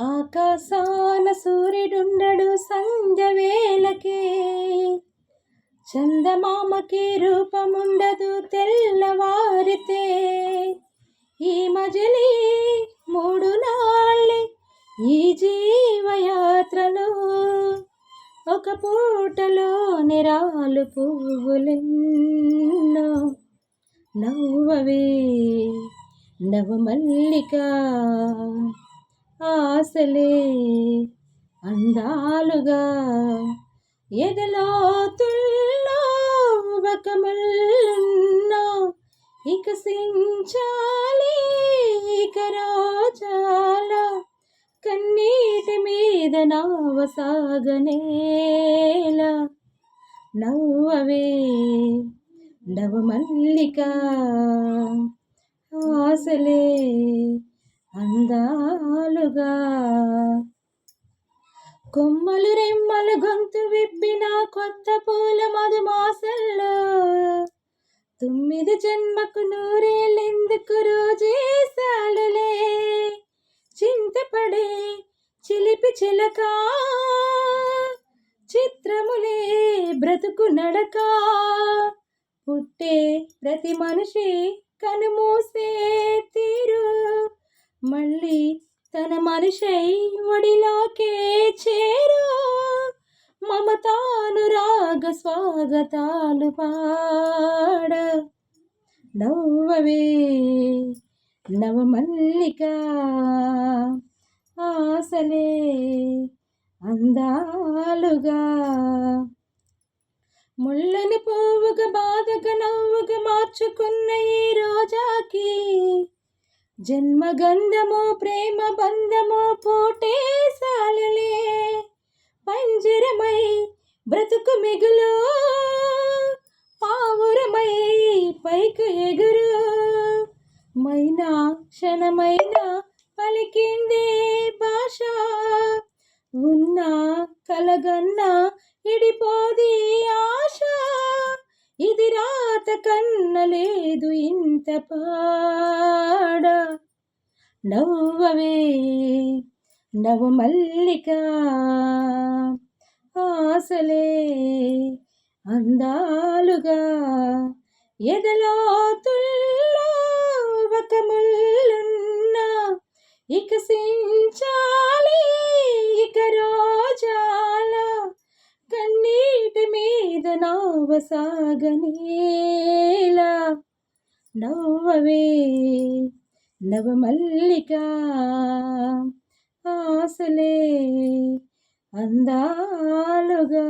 ఆకాశాన సూర్యుడుండడు సంధ్య వేళకే చందమామకి రూపముండదు తెల్లవారితే. ఈ మజిలీ మూడు నాళ్ళే ఈ జీవయాత్రలో. ఒక పూటలో నిరాలు పువ్వులెన్నో నవ్వవే. నవమల్లిక ఆశలే అందాలుగా ఎదలోతుల్లో ఇక సించాలి ఇక రాజాల కన్నీటి మీద నావసాగనేల నవ్వవే నవమల్లిక ఆశలే అందాలుగా. కొమ్మలు రెమ్మలు గొంతు విప్పిన కొత్త పూల మధుమాసల్లో తొమ్మిది జన్మకు నూరేళ్ళెందుకు రోజేసాలులే చింతపడే చిలిపి చిలక చిత్రములే బ్రతుకు నడక పుట్టే ప్రతి మనిషి కనుమూసే తీరు. మళ్ళీ తన మనిషై ఒడిలోకే చేరు. మమతానురాగ స్వాగతాలు పాడ. నవ్వవే నవమల్లిక ఆసలే అందాలుగా. ముళ్ళని పువ్వుగా బాధగా నవ్వుగా మార్చుకున్న ఈ రోజాకి జన్మగంధము ప్రేమ బంధము పోటే సాలలే. పంజరమై బ్రతుకు మిగులు పావురమై పైకి ఎగురు. మైనా క్షణమైన పలికిందే భాష ఉన్న కలగన్న ఇడిపోది కన్నలేదు ఇంత పాడ. నవ్వవే నవ మల్లిక. ఆసలే అందాలుగా. ఎదలోతుల్లో ఒక ముళ్ళున్న వికసించాలి ఇక రో నవ్వసాగనేలా నవ్వవే నవమల్లిక ఆసలే అందాలుగా